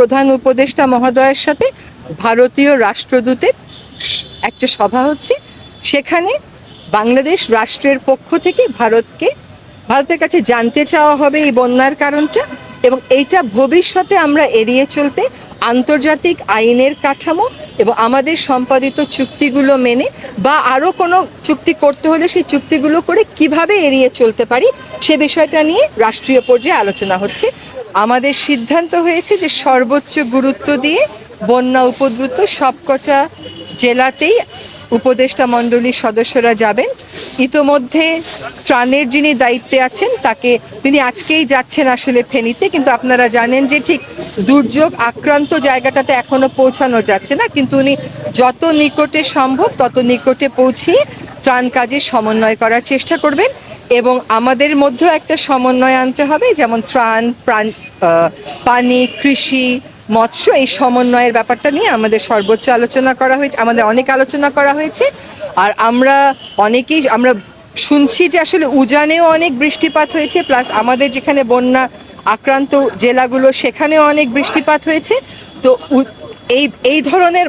প্রধান উপদেষ্টা মহোদয়ের সাথে ভারতীয় রাষ্ট্রদূতের একটা সভা হচ্ছে। সেখানে বাংলাদেশ রাষ্ট্রের পক্ষ থেকে ভারতকে, ভারতের কাছে জানতে চাওয়া হবে এই বন্যার কারণটা এবং এইটা ভবিষ্যতে আমরা এড়িয়ে চলতে আন্তর্জাতিক আইনের কাঠামো এবং আমাদের সম্পাদিত চুক্তিগুলো মেনে বা আরও কোনো চুক্তি করতে হলে সেই চুক্তিগুলো করে কীভাবে এড়িয়ে চলতে পারি সে বিষয়টা নিয়ে রাষ্ট্রীয় পর্যায়ে আলোচনা হচ্ছে। আমাদের সিদ্ধান্ত হয়েছে যে সর্বোচ্চ গুরুত্ব দিয়ে বন্যা উপদ্রুত সবকটা জেলাতেই উপদেষ্টা মণ্ডলীর সদস্যরা যাবেন। ইতোমধ্যে ত্রাণের যিনি দায়িত্বে আছেন, তাকে তিনি আজকেই যাচ্ছেন আসলে ফেনীতে, কিন্তু আপনারা জানেন যে ঠিক দুর্যোগ আক্রান্ত জায়গাটাতে এখনও পৌঁছানো যাচ্ছে না, কিন্তু উনি যত নিকটে সম্ভব তত নিকটে পৌঁছিয়ে ত্রাণ কাজে সমন্বয় করার চেষ্টা করবেন। এবং আমাদের মধ্যেও একটা সমন্বয় আনতে হবে, যেমন ত্রাণ, প্রাণ পানি, কৃষি, মৎস্য, এই সমন্বয়ের ব্যাপারটা নিয়ে আমাদের সর্বোচ্চ আলোচনা করা হয়েছে, আমাদের অনেক আলোচনা করা হয়েছে। আর আমরা অনেকেই, আমরা শুনছি যে আসলে উজানেও অনেক বৃষ্টিপাত হয়েছে, প্লাস আমাদের যেখানে বন্যা আক্রান্ত জেলাগুলো, সেখানেও অনেক বৃষ্টিপাত হয়েছে। তো এই এই ধরনের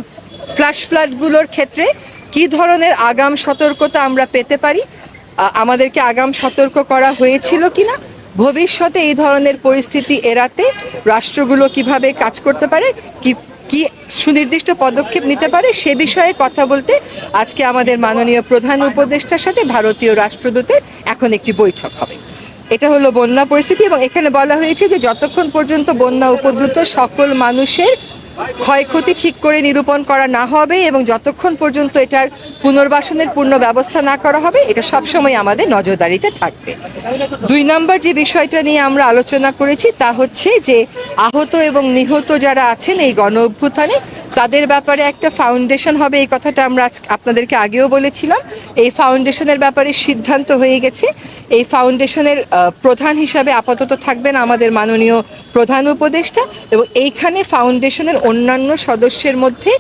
ফ্ল্যাশ ফ্লাডগুলোর ক্ষেত্রে কি ধরনের আগাম সতর্কতা আমরা পেতে পারি? আমাদেরকে আগাম সতর্ক করা হয়েছিল কিনা? ভবিষ্যতে এই ধরনের পরিস্থিতি এড়াতে রাষ্ট্রগুলো কীভাবে কাজ করতে পারে, কি কি সুনির্দিষ্ট পদক্ষেপ নিতে পারে, সে বিষয়ে কথা বলতে আজকে আমাদের মাননীয় প্রধান উপদেষ্টার সাথে ভারতীয় রাষ্ট্রদূতের এখন একটি বৈঠক হবে। এটা হলো বন্যা পরিস্থিতি এবং এখানে বলা হয়েছে যে যতক্ষণ পর্যন্ত বন্যা উপদ্রুত সকল মানুষের ক্ষয়ক্ষতি ঠিক করে নিরূপণ করা না হবে এবং যতক্ষণ পর্যন্ত এটার পুনর্বাসনের পূর্ণ ব্যবস্থা না করা হবে, এটা সবসময় আমাদের নজরদারিতে থাকবে। দুই নম্বর যে বিষয়টা নিয়ে আমরা আলোচনা করেছি, তা হচ্ছে যে আহত এবং নিহত যারা আছেন এই গণ অভ্যুত্থানে তাদের ব্যাপারে একটা ফাউন্ডেশন হবে, এই কথাটা আমরা আজ আপনাদেরকে আগেও বলেছিলাম। এই ফাউন্ডেশনের ব্যাপারে সিদ্ধান্ত হয়ে গেছে। এই ফাউন্ডেশনের প্রধান হিসাবে আপাতত থাকবেন আমাদের মাননীয় প্রধান উপদেষ্টা এবং এইখানে ফাউন্ডেশনের অন্যান্য সদস্যের মধ্যে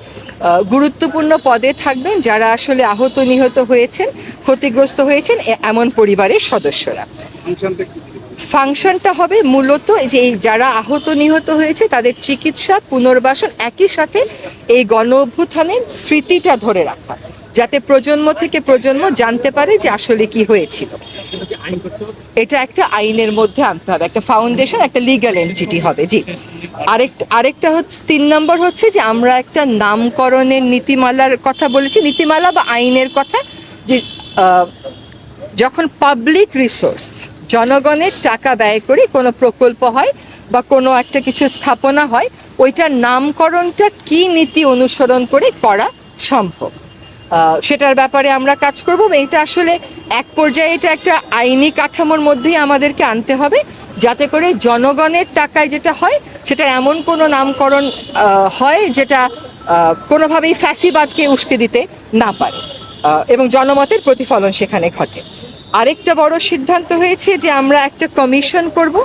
গুরুত্বপূর্ণ পদে থাকবেন যারা আসলে আহত নিহত হয়েছেন, ক্ষতিগ্রস্ত হয়েছেন এমন পরিবারের সদস্যরা। ফাংশনটা হবে মূলত যে যারা আহত নিহত হয়েছে, তাদের চিকিৎসা, পুনর্বাসন একই সাথে এই গণ অভ্যুত্থানের স্মৃতিটা ধরে রাখা, যাতে প্রজন্ম থেকে প্রজন্ম জানতে পারে যে আসলে কি হয়েছিল। এটা একটা আইনের মধ্যে আনতে হবে, একটা ফাউন্ডেশন একটা লিগ্যাল এন্টিটি হবে, জি। আরেকটা আরেকটা হচ্ছে, তিন নম্বর হচ্ছে যে আমরা একটা নামকরণের নীতিমালার কথা বলেছি, নীতিমালা বা আইনের কথা যে যখন পাবলিক রিসোর্স জনগণের টাকা ব্যয় করে কোনো প্রকল্প হয় বা কোনো একটা কিছু স্থাপনা হয়, ওইটার নামকরণটা কি নীতি অনুসরণ করে করা সম্ভব? সেটার ব্যাপারে আমরা কাজ করব এটা আসলে এক পর্যায়ে এটা একটা আইনি কাঠামোর মধ্যেই আমাদেরকে আনতে হবে, যাতে করে জনগণের টাকায় যেটা হয় সেটার এমন কোনো নামকরণ হয় যেটা কোনোভাবেই ফ্যাসিবাদকে উস্কে দিতে না পারে এবং জনমতের প্রতিফলন সেখানে ঘটে। আরেকটা বড় সিদ্ধান্ত হয়েছে যে আমরা একটা কমিশন করব।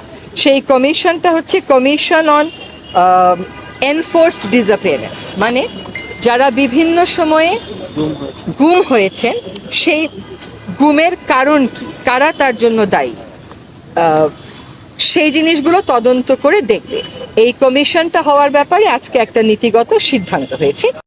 সেই কমিশনটা হচ্ছে কমিশন অন এনফোর্সড ডিসঅ্যাপিয়ারেন্স। মানে যারা বিভিন্ন সময়ে গুম হয়েছেন, সেই গুমের কারণ কি? কারা তার জন্য দায়ী? সেই জিনিসগুলো তদন্ত করে দেখবে। এই কমিশনটা হওয়ার ব্যাপারে আজকে একটা নীতিগত সিদ্ধান্ত হয়েছে।